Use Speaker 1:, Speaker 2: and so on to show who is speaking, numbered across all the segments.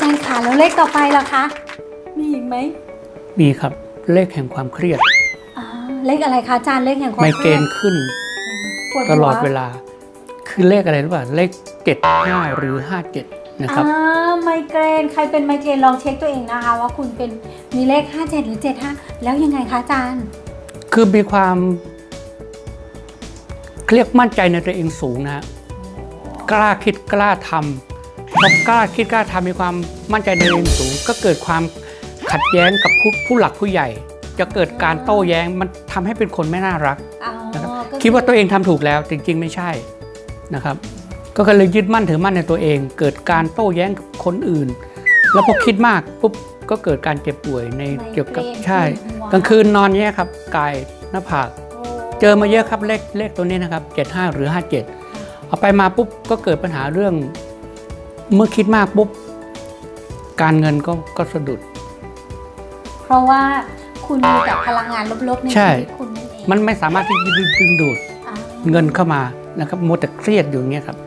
Speaker 1: จารย์ค่ะแล้วเลขต่อไปล่ะคะ มีอีกไหม
Speaker 2: มีครับเลขแห่งความเครียด
Speaker 1: อ่า เลขอะไรคะอาจารย์เลขแห่งความ
Speaker 2: ไม
Speaker 1: ค
Speaker 2: เกร
Speaker 1: รีย
Speaker 2: น
Speaker 1: ด
Speaker 2: ขึ้น
Speaker 1: ปวด
Speaker 2: ต
Speaker 1: หัว
Speaker 2: ลอดเวลา คือเลขอะไรรู้ป่ะเลขเจ็ดห้าหรือห้าเจ็ดนะครับ
Speaker 1: อ่าไมเกรนใครเป็นไมเกรนลองเช็คตัวเองนะคะ ว่าคุณเป็นมีเลข 57 หรือ 75 แล้วยังไงคะอาจารย์
Speaker 2: คือมีความเรียกมั่นใจในตัวเองสูงนะฮะกล้าคิดกล้าทำ พอกล้าคิดกล้าทำมีความมั่นใจในตัวเองสูง ก็เกิดความขัดแย้งกับผู้ผู้หลักผู้ใหญ่ จะเกิดการโต้แย้งมันทำให้เป็นคนไม่น่ารัก
Speaker 1: อ๋อ
Speaker 2: นะครับ
Speaker 1: ก็อ
Speaker 2: คิดว่าตัวเองทำถูกแล้วจริง ๆ ไม่ใช่นะครับ ก็เลยยึดมั่นถือมั่นในตัวเอง เกิดการโต้แย้งกับคนอื่น แล้วพอคิดมากปุ๊บก็เกิดการเจ็บป่วยใน
Speaker 1: ไม
Speaker 2: เกี่ยวกับ
Speaker 1: รน
Speaker 2: ใช่
Speaker 1: ปวดหัว
Speaker 2: กลางคืนนอนเนี้ยครับกายหน้าผาก
Speaker 1: โอ้
Speaker 2: เจอมาเยอะครับเลขเลขตัวนี้นะครับ 75 หรือ 57 เอาไปมาปุ๊บก็เกิดปัญหาเรื่อง เมื่อคิดมากปุ๊บ การเงินก็ก็สะดุด
Speaker 1: เพราะว่าคุณมีแต่พลังงานลบๆใน
Speaker 2: ใช่
Speaker 1: ชีวิตคุณนั่นเอง
Speaker 2: มันไม่สามารถที่จะดึงดึงดูด
Speaker 1: อ่า
Speaker 2: เงินเข้ามานะครับมัวแต่เครียดอยู่อย่างเงี้ยครับ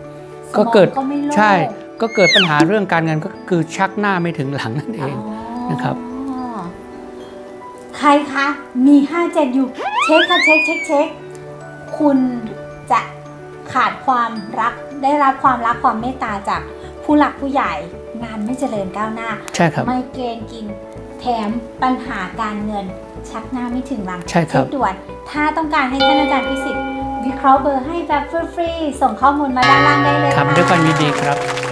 Speaker 1: สมอง
Speaker 2: ก็เกิด
Speaker 1: ไม่โล่ง
Speaker 2: ใช่ก็เกิดปัญหาเรื่องการเงินก็คือชักหน้าไม่ถึงหลังนั่นเอง นะครับ
Speaker 1: อ๋อใครคะมี57อยู่เช็คค่ะเช็คเช็คเช็คคุณจะขาดความรักได้รับความรักความเมตตาจาก ผู้หลักผู้ใหญ่งานไม่เจริญก้าวหน้า
Speaker 2: ใช่ครับ
Speaker 1: ไม่เกณฑ์กินแถมปัญหาการเงินชักหน้าไม่ถึงหลัง
Speaker 2: ใช่ครับ
Speaker 1: เช็ด่วนถ้าต้องการให้ท่านอาจารย์พิสิทธิ์วิเคราะห์เบอร์ให้แบบฟรีๆส่งข้อมูลมาด้านล่างได้เลย
Speaker 2: ครับ
Speaker 1: ค่ะ
Speaker 2: ด้วยความยินดีครับ